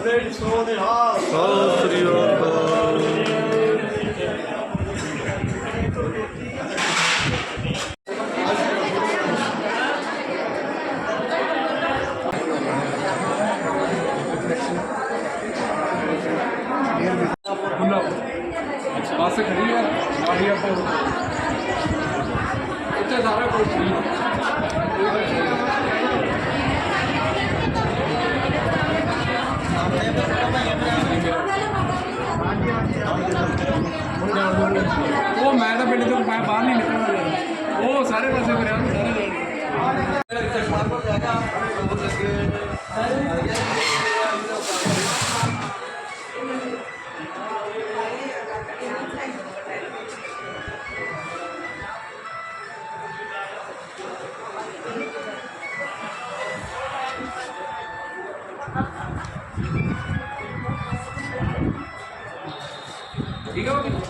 ਬੋਲੇ ਸੋ ਨਿਹਾਲ ਸਤਿ ਸ੍ਰੀ ਅਕਾਲ। ਬੱਸ ਖੜੀ ਆ ਆਹੀ ਆਪਾਂ ਇੱਥੇ ਸਾਰਾ ਕੁਝ ਉਹ ਮੈਂ ਤਾਂ ਪਿੰਡ ਤੋਂ ਮੈਂ ਬਾਹਰ ਨਹੀਂ ਨਿਕਲਦਾ ਉਹ ਸਾਰੇ ਪਾਸੇ ਫਿਰਿਆ ਸਾਰੇ ਜਾਣੇ ਉਹ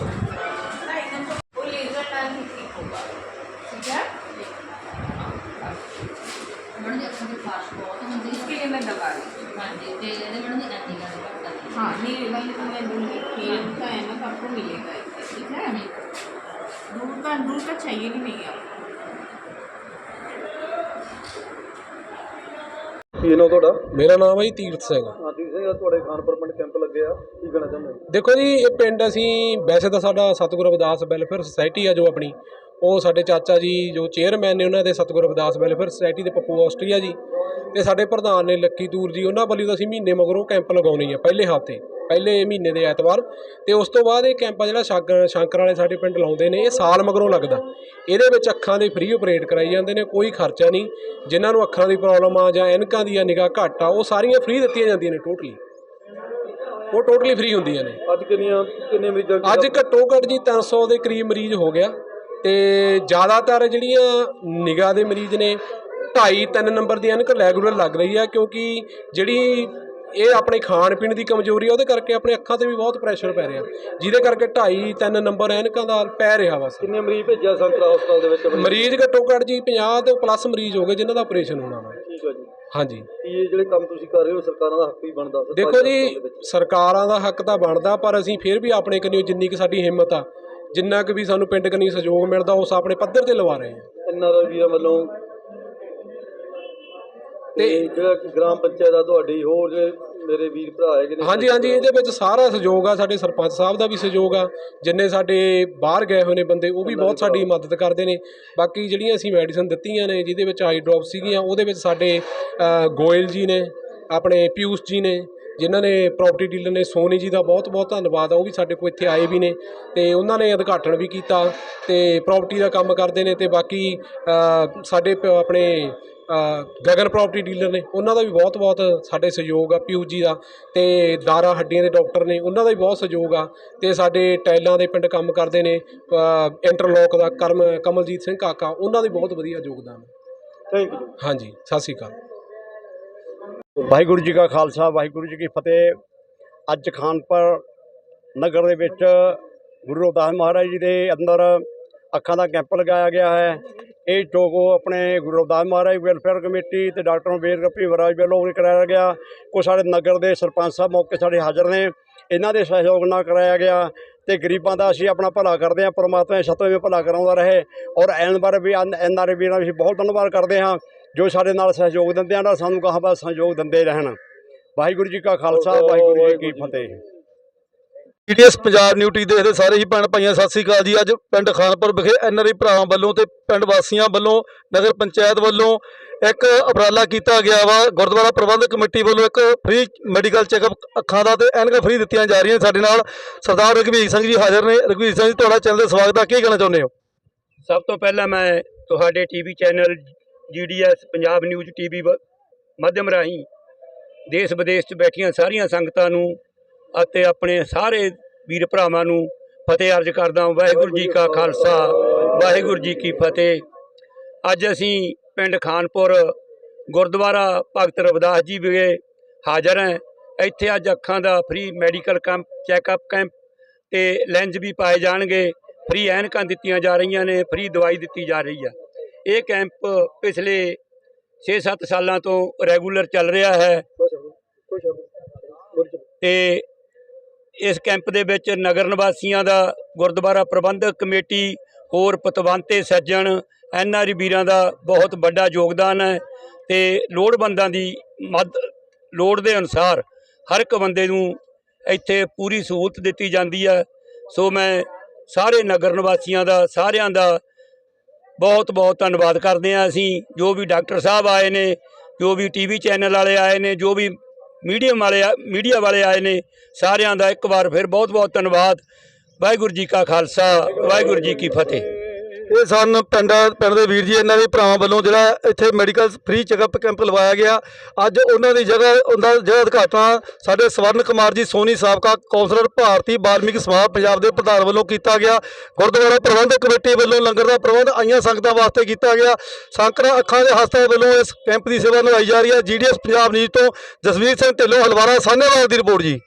ਉਹ ਲੇਜ਼ਰ ਨਾਲ ਹੀ ਠੀਕ ਹੋਗਾ ਠੀਕ ਹੈ ਮੈਡਮ ਜੀ ਅੱਖਾਂ ਦੇ ਫਾਸ਼ ਬਹੁਤ ਹੁੰਦੀ इसके लिए मैं दवा रही हूँ ਹਾਂਜੀ ਤੇ ਇਹਦੇ ਮੈਡਮ ਦੀ ਐਂਟੀ ਕਰ ਘੱਟ हाँ नहीं वाली तो मैं दूंगी क्रीम का है ना तो आपको मिलेगा इससे ठीक है दूर का दूर का चाहिए भी नहीं है आपको ਕੀ ਨਾਮ ਤੁਹਾਡਾ? ਮੇਰਾ ਨਾਮ ਹੈ ਜੀ ਤੀਰਥ ਸਿੰਘ। ਆਦੀ ਸਿੰਘ ਤੁਹਾਡੇ ਖਾਨਪੁਰ ਪਿੰਡ ਕੈਂਪ ਲੱਗਿਆ ਕੀ ਕਹਿਣਾ ਚਾਹੁੰਦੇ ਹੋ? ਦੇਖੋ ਜੀ ਇਹ ਪਿੰਡ ਅਸੀਂ ਵੈਸੇ ਤਾਂ ਸਾਡਾ ਸਤਿਗੁਰੂ ਰਵਿਦਾਸ ਵੈਲਫੇਅਰ ਸੁਸਾਇਟੀ ਆ ਜੋ ਆਪਣੀ। ਉਹ ਸਾਡੇ ਚਾਚਾ ਜੀ ਜੋ ਚੇਅਰਮੈਨ ਨੇ ਉਹਨਾਂ ਦੇ ਸਤਿਗੁਰੂ ਰਵਿਦਾਸ ਵੈਲਫੇਅਰ ਸੁਸਾਇਟੀ ਦੇ ਪੱਪੂ ਆਸਟਰੀਆ ਜੀ। ਤੇ ਸਾਡੇ ਪ੍ਰਧਾਨ ਨੇ ਲੱਕੀ ਤੂਰ ਜੀ ਉਹਨਾਂ ਵੱਲੋਂ ਤਾਂ ਅਸੀਂ ਮਹੀਨੇ ਮਗਰੋਂ ਕੈਂਪ ਲਗਾਉਣੀ ਆ ਪਹਿਲੇ ਹਫ਼ਤੇ। ਪਹਿਲੇ ਮਹੀਨੇ ਦੇ ਐਤਵਾਰ ਤੇ ਉਸ ਤੋਂ ਬਾਅਦ ਇਹ ਕੈਂਪ ਆ ਜਿਹੜਾ ਸ਼ਾਗਰ ਸ਼ੰਕਰ ਵਾਲੇ ਸਾਡੇ ਪਿੰਡ ਲਾਉਂਦੇ ਨੇ ਇਹ ਸਾਲ ਮਗਰੋਂ ਲੱਗਦਾ। ਇਹਦੇ ਵਿੱਚ ਅੱਖਾਂ ਦੇ ਫ੍ਰੀ ਆਪਰੇਟ ਕਰਾਈ ਜਾਂਦੇ ਨੇ ਕੋਈ ਖਰਚਾ ਨਹੀਂ। ਜਿਨ੍ਹਾਂ ਨੂੰ ਅੱਖਾਂ ਦੀ ਪ੍ਰੋਬਲਮ ਆ ਜਾਂ ਐਨਕਾਂ ਦੀ ਆ ਨਿਗਾਹ ਘੱਟ ਆ ਉਹ ਸਾਰੀਆਂ ਫ੍ਰੀ ਦਿੱਤੀਆਂ ਜਾਂਦੀਆਂ ਨੇ ਟੋਟਲੀ ਉਹ ਟੋਟਲੀ ਫ੍ਰੀ ਹੁੰਦੀਆਂ ਨੇ। ਅੱਜ ਕਿੰਨੀਆਂ ਕਿੰਨੇ ਮਰੀਜ਼ਾਂ ਅੱਜ ਘੱਟੋ ਘੱਟ ਜੀ 300 ਦੇ ਕਰੀਬ ਮਰੀਜ਼ ਹੋ ਗਿਆ। ਤੇ ਜ਼ਿਆਦਾਤਰ ਜਿਹੜੀਆਂ ਨਿਗਾਹ ਦੇ ਮਰੀਜ਼ ਨੇ 2.5 3 ਨੰਬਰ ਦੀ ਐਨਕ ਰੈਗੂਲਰ ਲੱਗ ਰਹੀ ਆ ਕਿਉਂਕਿ ਜਿਹੜੀ ਇਹ ਆਪਣੇ ਖਾਣ ਪੀਣ ਦੀ ਕਮਜ਼ੋਰੀ ਆ ਉਹਦੇ ਕਰਕੇ ਆਪਣੇ ਅੱਖਾਂ ਤੇ ਵੀ ਬਹੁਤ ਪ੍ਰੈਸ਼ਰ ਪੈ ਰਿਹਾ। ਜਿਹਦੇ ਕਰਕੇ 2.5 3 ਨੰਬਰ ਐਨਕਾਂ ਦਾ ਪੈ ਰਿਹਾ ਬਸ ਕਿੰਨੇ ਮਰੀਜ਼ ਭੇਜਿਆ ਸੰਕਰਾ ਹਸਪਤਾਲ ਦੇ ਵਿੱਚ? ਮਰੀਜ਼? ਘੱਟੋ ਘੱਟ ਜੀ 50 ਤੋਂ ਪਲੱਸ ਮਰੀਜ਼ ਹੋ ਗਏ ਜਿਨ੍ਹਾਂ ਦਾ ਆਪਰੇਸ਼ਨ ਹੋਣਾ ਵਾ। ਠੀਕ ਹੈ ਜੀ। ਹਾਂਜੀ। ਇਹ ਜਿਹੜੇ ਕੰਮ ਤੁਸੀਂ ਕਰ ਰਹੇ ਹੋ ਸਰਕਾਰਾਂ ਦਾ ਹੱਕ ਵੀ ਬਣਦਾ ਦੇਖੋ ਜੀ। ਸਰਕਾਰਾਂ ਦਾ ਹੱਕ ਤਾਂ ਬਣਦਾ ਪਰ ਅਸੀਂ ਫਿਰ ਵੀ ਆਪਣੇ ਕੰਨਿਓ ਜਿੰਨੀ ਕਿ ਸਾਡੀ ਹਿੰਮਤ ਆ ਜਿੰਨਾ ਕੁ ਵੀ ਸਾਨੂੰ ਪਿੰਡ ਕੰਨੀ ਸਹਿਯੋਗ ਮਿਲਦਾ ਉਸ ਆਪਣੇ ਪੱਧਰ ਤੇ ਲਵਾ ਰਹੇ ਹਾਂ। ਇਹਨਾਂ ਦਾ ਵੀਰਾਂ ਵੱਲੋਂ ਤੇ ਜਿਹੜਾ ਗ੍ਰਾਮ ਪੰਚਾਇਤ ਆ ਤੁਹਾਡੀ ਹੋਰ ਜਿਹੜੇ ਮੇਰੇ ਵੀਰ ਭਰਾ ਹੈਗੇ ਨੇ। ਹਾਂਜੀ ਹਾਂਜੀ ਇਹਦੇ ਵਿੱਚ ਸਾਰਾ ਸਹਿਯੋਗ ਆ ਸਾਡੇ ਸਰਪੰਚ ਸਾਹਿਬ ਦਾ ਵੀ ਸਹਿਯੋਗ ਆ ਜਿੰਨੇ ਸਾਡੇ ਬਾਹਰ ਗਏ ਹੋਏ ਨੇ ਬੰਦੇ ਉਹ ਵੀ ਬਹੁਤ ਸਾਡੀ ਮਦਦ ਕਰਦੇ ਨੇ। ਬਾਕੀ ਜਿਹੜੀਆਂ ਅਸੀਂ ਮੈਡੀਸਨ ਦਿੱਤੀਆਂ ਨੇ ਜਿਹਦੇ ਵਿੱਚ ਆਈ ਡ੍ਰੌਪ ਸੀਗੀਆਂ ਉਹਦੇ ਵਿੱਚ ਸਾਡੇ ਗੋਇਲ ਜੀ ਨੇ ਆਪਣੇ ਪਿਊਸ਼ ਜੀ ਨੇ ਜਿਨ੍ਹਾਂ ਨੇ ਪ੍ਰਾਪਰਟੀ ਡੀਲਰ ਨੇ ਸੋਨੀ ਜੀ ਦਾ ਬਹੁਤ ਬਹੁਤ ਧੰਨਵਾਦ ਆ ਉਹ ਵੀ ਸਾਡੇ ਕੋਲ ਇੱਥੇ ਆਏ ਵੀ ਨੇ ਤੇ ਉਹਨਾਂ ਨੇ ਉਦਘਾਟਨ ਵੀ ਕੀਤਾ ਤੇ ਪ੍ਰਾਪਰਟੀ ਦਾ ਕੰਮ ਕਰਦੇ ਨੇ ਤੇ ਬਾਕੀ ਸਾਡੇ ਆਪਣੇ ਗਗਨ ਪ੍ਰਾਪਰਟੀ ਡੀਲਰ ਨੇ ਉਹਨਾਂ ਦਾ ਵੀ ਬਹੁਤ ਬਹੁਤ ਸਾਡੇ ਸਹਿਯੋਗ ਆ ਪਿਊ ਜੀ ਦਾ ਤੇ ਦਾਰਾ ਹੱਡੀਆਂ ਦੇ ਡਾਕਟਰ ਨੇ ਉਹਨਾਂ ਦਾ ਵੀ ਬਹੁਤ ਸਹਿਯੋਗ ਆ ਤੇ ਸਾਡੇ ਟੈਲਾਂ ਦੇ ਪਿੰਡ ਕੰਮ ਕਰਦੇ ਨੇ ਇੰਟਰਲੋਕ ਦਾ ਕਰਮ ਕਮਲਜੀਤ ਸਿੰਘ ਕਾਕਾ ਉਹਨਾਂ ਦਾ ਵੀ ਬਹੁਤ ਵਧੀਆ ਯੋਗਦਾਨ ਹੈ। ਥੈਂਕ ਯੂ ਹਾਂਜੀ ਸਤਿ ਸ਼੍ਰੀ ਅਕਾਲ। ਵਾਹਿਗੁਰੂ ਜੀ ਕਾ ਖਾਲਸਾ ਵਾਹਿਗੁਰੂ ਜੀ ਕੀ ਫਤਿਹ। ਅੱਜ ਖਾਨਪੁਰ ਨਗਰ ਦੇ ਵਿੱਚ ਗੁਰੂ ਰਵਿਦਾਸ ਮਹਾਰਾਜ ਜੀ ਦੇ ਅੰਦਰ ਅੱਖਾਂ ਦਾ ਕੈਂਪ ਲਗਾਇਆ ਗਿਆ ਹੈ। ਇਹ ਟੋਗੋ ਆਪਣੇ ਗੁਰੂ ਰਵਿਦਾਸ ਮਹਾਰਾਜ ਵੈਲਫੇਅਰ ਕਮੇਟੀ ਤੇ ਡਾਕਟਰ ਅੰਬੇਦ ਕੱਪੀ ਮਹਾਰਾਜ ਵੱਲੋਂ ਵੀ ਕਰਾਇਆ ਗਿਆ। ਕੋ ਸਾਡੇ ਨਗਰ ਦੇ ਸਰਪੰਚ ਸਾਹਿਬ ਮੌਕੇ ਸਾਡੇ ਹਾਜ਼ਰ ਨੇ। ਇਹਨਾਂ ਦੇ ਸਹਿਯੋਗ ਨਾਲ ਕਰਾਇਆ ਗਿਆ ਤੇ ਗਰੀਬਾਂ ਦਾ ਅਸੀਂ ਆਪਣਾ ਭਲਾ ਕਰਦੇ ਹਾਂ ਪਰਮਾਤਮਾ ਇਹ ਸਤੋਂ ਵੀ ਭਲਾ ਕਰਾਉਂਦਾ ਰਹੇ ਔਰ ਐਨ ਬਾਰ ਵੀ ਐਨ ਆਰ ਵੀਰਾਂ ਦਾ ਅਸੀਂ ਬਹੁਤ ਧੰਨਵਾਦ ਕਰਦੇ ਹਾਂ ਜੋ ਸਾਡੇ ਨਾਲ ਸਹਿਯੋਗ ਦਿੰਦੇ ਹਨ ਸਾਨੂੰ ਕਹਾਂ ਬਸ ਸਹਿਯੋਗ ਦਿੰਦੇ ਰਹਿਣ। ਵਾਹਿਗੁਰੂ ਜੀ ਕਾ ਖਾਲਸਾ ਵਾਹਿਗੁਰੂ ਜੀ ਕੀ ਫਤਿਹ। ਪੀਟੀਐਸ ਪੰਜਾਬ ਨਿਊਟੀ ਦੇਖਦੇ ਸਾਰੇ ਹੀ ਭੈਣ ਭਾਈਆਂ, ਸਤਿ ਸ੍ਰੀ ਅਕਾਲ ਜੀ। ਅੱਜ ਪਿੰਡ ਖਾਨਪੁਰ ਵਿਖੇ ਐਨਆਰਆਈ ਭਰਾਵਾਂ ਵੱਲੋਂ ਤੇ ਪਿੰਡ ਵਾਸੀਆਂ ਵੱਲੋਂ, ਨਗਰ ਪੰਚਾਇਤ ਵੱਲੋਂ ਇੱਕ ਉਪਰਾਲਾ ਕੀਤਾ ਗਿਆ ਵਾ। ਗੁਰਦੁਆਰਾ ਪ੍ਰਬੰਧਕ ਕਮੇਟੀ ਵੱਲੋਂ ਇੱਕ ਫ੍ਰੀ ਮੈਡੀਕਲ ਚੈੱਕਅਪ ਅੱਖਾਂ ਦਾ ਤੇ ਐਨਕਾਂ ਫ੍ਰੀ ਦਿੱਤੀਆਂ ਜਾ ਰਹੀਆਂ ਸਾਡੇ ਨਾਲ। ਸਰਦਾਰ ਰਘਵੀਰ ਸਿੰਘ ਜੀ ਹਾਜ਼ਰ ਨੇ। ਰਘਵੀਰ ਸਿੰਘ ਜੀ, ਤੁਹਾਡਾ ਚੈਨਲ ਦੇ ਸਵਾਗਤ ਆ। ਕੀ ਕਹਿਣਾ ਚਾਹੁੰਦੇ ਹੋ? ਸਭ ਤੋਂ ਪਹਿਲਾਂ ਮੈਂ ਤੁਹਾਡੇ TV channel GDS Punjab news TV ਮਾਧਿਅਮ ਰਾਹੀਂ ਦੇਸ਼ ਵਿਦੇਸ਼ 'ਚ ਬੈਠੀਆਂ ਸਾਰੀਆਂ ਸੰਗਤਾਂ ਨੂੰ ਅਤੇ ਆਪਣੇ ਸਾਰੇ ਵੀਰ ਭਰਾਵਾਂ ਨੂੰ ਫਤਿਹ ਅਰਜ ਕਰਦਾ ਹਾਂ। ਵਾਹਿਗੁਰੂ ਜੀ ਕਾ ਖਾਲਸਾ ਵਾਹਿਗੁਰੂ ਜੀ ਕੀ ਫਤਿਹ। ਅੱਜ ਅਸੀਂ ਪਿੰਡ ਖਾਨਪੁਰ ਗੁਰਦੁਆਰਾ ਭਗਤ ਰਵਿਦਾਸ ਜੀ ਵਿਖੇ ਹਾਜ਼ਰ ਹਾਂ। ਇੱਥੇ ਅੱਜ ਅੱਖਾਂ ਦਾ free medical camp checkup camp ਤੇ ਲੈਂਸ ਵੀ ਪਾਏ ਜਾਣਗੇ। ਫ੍ਰੀ ਐਨਕਾਂ ਦਿੱਤੀਆਂ ਜਾ ਰਹੀਆਂ ਨੇ ਫ੍ਰੀ ਦਵਾਈ ਦਿੱਤੀ ਜਾ ਰਹੀ ਆ। ਇਹ ਕੈਂਪ ਪਿਛਲੇ 6-7 ਸਾਲਾਂ ਤੋਂ ਰੈਗੂਲਰ ਚੱਲ ਰਿਹਾ ਹੈ। ਤੇ ਇਸ ਕੈਂਪ ਦੇ ਵਿੱਚ ਨਗਰ ਨਿਵਾਸੀਆਂ ਦਾ ਗੁਰਦੁਆਰਾ ਪ੍ਰਬੰਧਕ ਕਮੇਟੀ, ਹੋਰ ਪਤਵੰਤੇ ਸੱਜਣ ਐਨਆਰਈ ਵੀਰਾਂ ਦਾ ਬਹੁਤ ਵੱਡਾ ਯੋਗਦਾਨ ਹੈ ਤੇ ਲੋੜਵੰਦਾਂ ਦੀ ਮਦ ਲੋੜ ਦੇ ਅਨੁਸਾਰ ਹਰ ਇੱਕ ਬੰਦੇ ਨੂੰ ਇੱਥੇ ਪੂਰੀ ਸਹੂਲਤ ਦਿੱਤੀ ਜਾਂਦੀ ਹੈ। ਸੋ ਮੈਂ ਸਾਰੇ ਨਗਰ ਨਿਵਾਸੀਆਂ ਦਾ, ਸਾਰਿਆਂ ਦਾ ਬਹੁਤ ਬਹੁਤ ਧੰਨਵਾਦ ਕਰਦੇ ਹਾਂ। ਅਸੀਂ ਜੋ ਵੀ ਡਾਕਟਰ ਸਾਹਿਬ ਆਏ ਨੇ, ਜੋ ਵੀ ਟੀਵੀ ਚੈਨਲ ਵਾਲੇ ਆਏ ਨੇ, ਜੋ ਵੀ ਮੀਡੀਅਮ ਵਾਲੇ ਆ- ਮੀਡੀਆ ਵਾਲੇ ਆਏ ਨੇ, ਸਾਰਿਆਂ ਦਾ ਇੱਕ ਵਾਰ ਫਿਰ ਬਹੁਤ ਬਹੁਤ ਧੰਨਵਾਦ। ਵਾਹਿਗੁਰੂ ਜੀ ਕਾ ਖਾਲਸਾ, ਵਾਹਿਗੁਰੂ ਜੀ ਕੀ ਫਤਿਹ। ਇਹ ਸਨ ਪਿੰਡ ਪਿੰਡ ਦੇ ਵੀਰ ਜੀ, ਇਹਨਾਂ ਦੇ ਭਰਾਵਾਂ ਵੱਲੋਂ ਜਿਹੜਾ ਇੱਥੇ ਮੈਡੀਕਲ ਫ੍ਰੀ ਚੈੱਕਅਪ ਕੈਂਪ ਲਵਾਇਆ ਗਿਆ। ਅੱਜ ਉਹਨਾਂ ਦੀ ਜਗ੍ਹਾ ਉਹਦਾ ਜਿਹੜਾ ਉਦਘਾਟਨ ਸਾਡੇ ਸਵਰਨ ਕੁਮਾਰ ਜੀ ਸੋਨੀ ਸਾਬਕਾ ਕੌਂਸਲਰ ਭਾਰਤੀ ਬਾਲਮਿਕ ਸਮਾਜ ਪੰਜਾਬ ਦੇ ਪ੍ਰਧਾਨ ਵੱਲੋਂ ਕੀਤਾ ਗਿਆ। ਗੁਰਦੁਆਰਾ ਪ੍ਰਬੰਧਕ ਕਮੇਟੀ ਵੱਲੋਂ ਲੰਗਰ ਦਾ ਪ੍ਰਬੰਧ ਆਈਆਂ ਸੰਗਤਾਂ ਵਾਸਤੇ ਕੀਤਾ ਗਿਆ। ਸੰਕਰਾ ਅੱਖਾਂ ਦੇ ਹਸਪਤਾਲ ਵੱਲੋਂ ਇਸ ਕੈਂਪ ਦੀ ਸੇਵਾ ਨਿਭਾਈ ਜਾ ਰਹੀ ਹੈ। ਜੀਡੀਐਸ ਪੰਜਾਬ ਨਿਊਜ਼ ਤੋਂ ਜਸਵੀਰ ਸਿੰਘ ਢਿੱਲੋਂ ਹਲਵਾਰਾ ਸਾਹਨੇਵਾਲ ਦੀ ਰਿਪੋਰਟ ਜੀ।